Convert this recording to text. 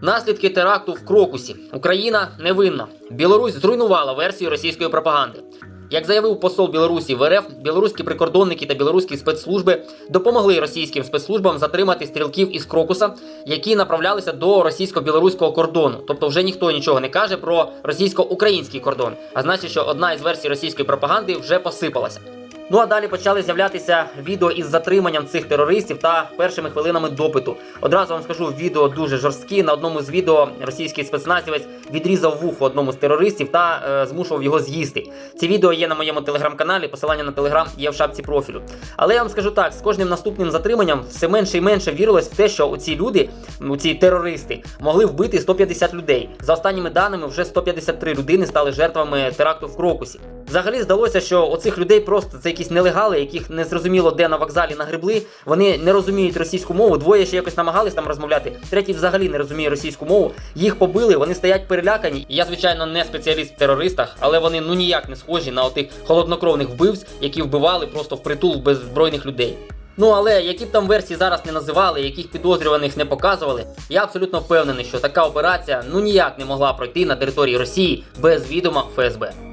Наслідки теракту в Крокусі. Україна невинна. Білорусь зруйнувала версію російської пропаганди. Як заявив посол Білорусі в РФ, білоруські прикордонники та білоруські спецслужби допомогли російським спецслужбам затримати стрілків із Крокуса, які направлялися до російсько-білоруського кордону. Тобто, вже ніхто нічого не каже про російсько-український кордон. А значить, що одна із версій російської пропаганди вже посипалася. Ну а далі почали з'являтися відео із затриманням цих терористів та першими хвилинами допиту. Одразу вам скажу, відео дуже жорсткі. На одному з відео російський спецназівець відрізав вухо одному з терористів та е, змушував його з'їсти. Ці відео є на моєму телеграм-каналі. Посилання на телеграм є в шапці профілю. Але я вам скажу так: з кожним наступним затриманням все менше і менше вірилось в те, що ці люди, ці терористи, могли вбити 150 людей. За останніми даними, вже 153 людини стали жертвами теракту в Крокусі. Взагалі здалося, що оцих людей просто це якісь нелегали, яких не зрозуміло де на вокзалі нагребли. Вони не розуміють російську мову. Двоє ще якось намагались там розмовляти. Третій взагалі не розуміє російську мову. Їх побили, вони стоять перелякані. Я, звичайно, не спеціаліст в терористах, але вони ну ніяк не схожі на отих холоднокровних вбивць, які вбивали просто впритул беззбройних людей. Ну але які б там версії зараз не називали, яких підозрюваних не показували, я абсолютно впевнений, що така операція ну ніяк не могла пройти на території Росії без відома ФСБ.